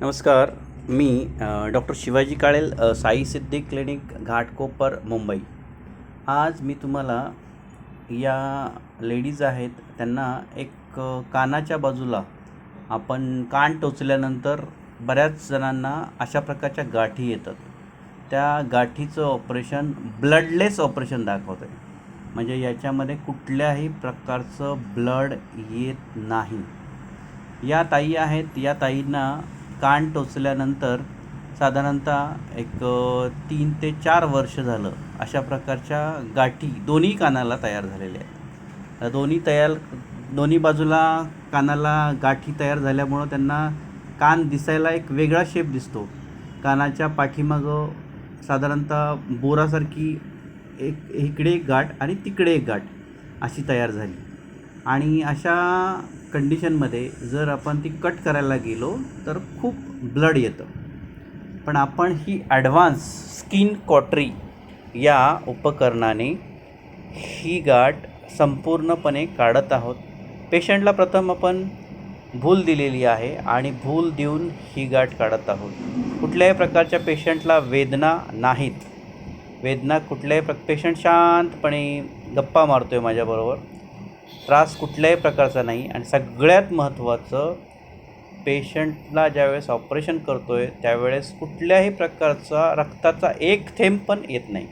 नमस्कार मी doctor Shivaji Kalel Sai Siddhi clinic Ghatkopar Mumbai. आज मी तुम्हाला या लेडीज आहेत त्यांना एक कानाच्या बाजूला आपण कान टोचल्यानंतर बऱ्याच जणांना अशा प्रकारच्या गाठी येतात. त्या गाठीचं ऑपरेशन ब्लडलेस ऑपरेशन दाखवतं आहे म्हणजे याच्यामध्ये कुठल्याही प्रकारचं ब्लड येत नाही. या ताई आहेत या ताईंना कान टोचल्यानंतर साधारणतः एक तीन ते चार वर्ष झालं अशा प्रकारच्या गाठी दोन्ही कानाला तयार झालेल्या आहेत. दोन्ही तयार दोन्ही बाजूला कानाला गाठी तयार झाल्यामुळं त्यांना कान दिसायला एक वेगळा शेप दिसतो. कानाच्या पाठीमागं साधारणतः बोरासारखी एक इकडे एक गाठ आणि तिकडे एक गाठ अशी तयार झाली. आणि अशा कंडिशनमध्ये जर आपण ती कट करायला गेलो तर खूप ब्लड येतं. पण आपण ही ॲडव्हान्स स्किन कॉटरी या उपकरणाने ही गाठ संपूर्णपणे काढत आहोत. पेशंटला प्रथम आपण भूल दिलेली आहे आणि भूल देऊन ही गाठ काढत आहोत. कुठल्याही प्रकारच्या पेशंटला वेदना नाहीत. वेदना कुठल्याही प्र पेशंट शांतपणे गप्पा मारतो आहे माझ्याबरोबर. त्रास कुठल्याही प्रकारचा नाही आणि सगळ्यात महत्त्वाचं पेशंटला ज्यावेळेस ऑपरेशन करतो आहे त्यावेळेस कुठल्याही प्रकारचा रक्ताचा एक थेंब पण येत नाही.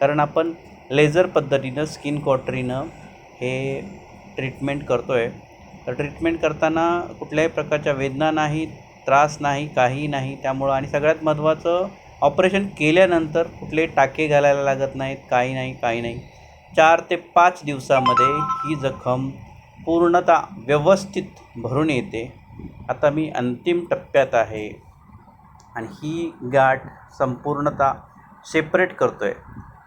कारण आपण लेझर पद्धतीनं स्किन कॉटरीनं हे ट्रीटमेंट करतो आहे तर ट्रीटमेंट करताना कुठल्याही प्रकारच्या वेदना नाही त्रास नाही काही नाही त्यामुळं आणि सगळ्यात महत्त्वाचं ऑपरेशन केल्यानंतर कुठले टाके घालायला लागत नाहीत काही नाही काही नाही. चार ते पाच दिवसामध्ये ही जखम पूर्णतः व्यवस्थित भरून येते. आता मी अंतिम टप्प्यात आहे आणि ही गाठ संपूर्णतः सेपरेट करतो आहे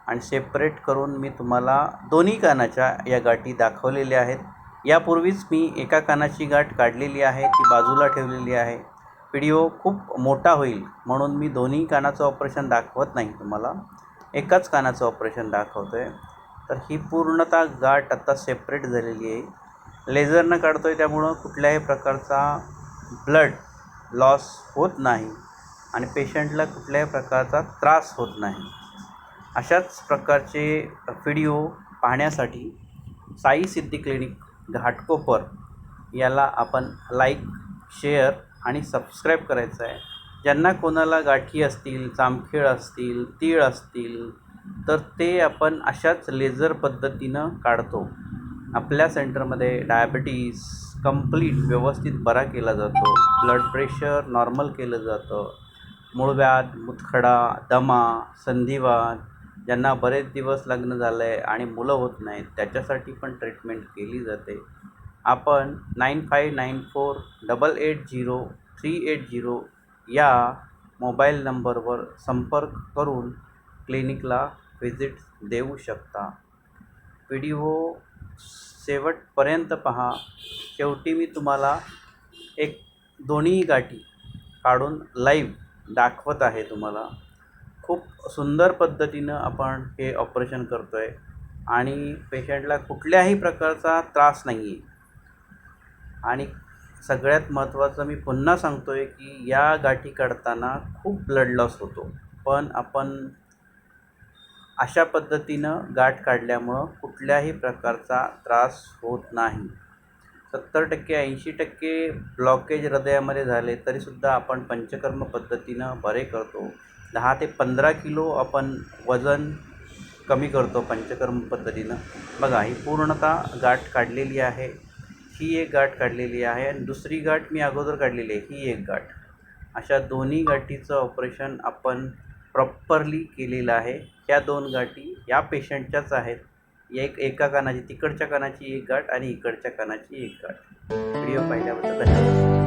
आणि सेपरेट करून मी तुम्हाला दोन्ही कानाच्या या गाठी दाखवलेल्या आहेत. यापूर्वीच मी एका कानाची गाठ काढलेली आहे ती बाजूला ठेवलेली आहे. व्हिडिओ खूप मोठा होईल म्हणून मी दोन्ही कानाचं ऑपरेशन दाखवत नाही तुम्हाला. एकाच कानाचं ऑपरेशन दाखवतो आहे तर ही पूर्णतः गाठ आता सेपरेट झालेली आहे. लेझरनं काढतो आहे त्यामुळं कुठल्याही प्रकारचा ब्लड लॉस होत नाही आणि पेशंटला कुठल्याही प्रकारचा त्रास होत नाही. अशाच प्रकारचे व्हिडिओ पाहण्यासाठी साई सिद्धी क्लिनिक घाटकोपर याला आपण लाईक शेअर आणि सबस्क्राईब करायचं आहे. ज्यांना कोणाला गाठी असतील चामखेळ असतील तीळ असतील तर ते आपण अशाच लेझर पद्धतीनं काढतो. आपल्या सेंटरमध्ये डायबिटीस कंप्लीट व्यवस्थित बरा केला जातो. ब्लड प्रेशर नॉर्मल केलं जातं. मूळव्याध मुतखडा दमा संधिवात ज्यांना बरेच दिवस लग्न झालं आहे आणि मुलं होत नाहीत त्याच्यासाठी पण ट्रीटमेंट केली जाते. आपण nine five nine four double eight zero three eight zero या मोबाईल नंबरवर संपर्क करून क्लिनिकला व्हिजिट देऊ शकता. व्हिडिओ शेवटपर्यंत पहा. शेवटी मी तुम्हाला एक दोन्ही गाठी काढून लाईव्ह दाखवत आहे तुम्हाला. खूप सुंदर पद्धतीनं आपण हे ऑपरेशन करतो आहे आणि पेशंटला कुठल्याही प्रकारचा त्रास नाही आहे आणि सगळ्यात महत्त्वाचं मी पुन्हा सांगतो आहे की या गाठी काढताना खूप ब्लड लॉस होतो. पण आपण अशा पद्धतीनं गाठ काढल्यामुळं कुठल्याही प्रकारचा त्रास होत नाही. सत्तर टक्के ऐंशी टक्के ब्लॉकेज हृदयामध्ये झाले तरीसुद्धा आपण पंचकर्म पद्धतीनं बरे करतो. दहा ते पंधरा किलो आपण वजन कमी करतो पंचकर्म पद्धतीनं. बघा ही पूर्णतः गाठ काढलेली आहे. ही एक गाठ काढलेली आहे आणि दुसरी गाठ मी अगोदर काढलेली आहे. ही एक गाठ. अशा दोन्ही गाठीचं ऑपरेशन आपण प्रॉपरली केलेलं आहे. ह्या दोन गाठी या पेशंटच्याच आहेत. एक एका कानाची तिकडच्या कानाची एक गाठ आणि इकडच्या कानाची एक गाठ. व्हिडिओ पाहिल्याबद्दल धन्यवाद.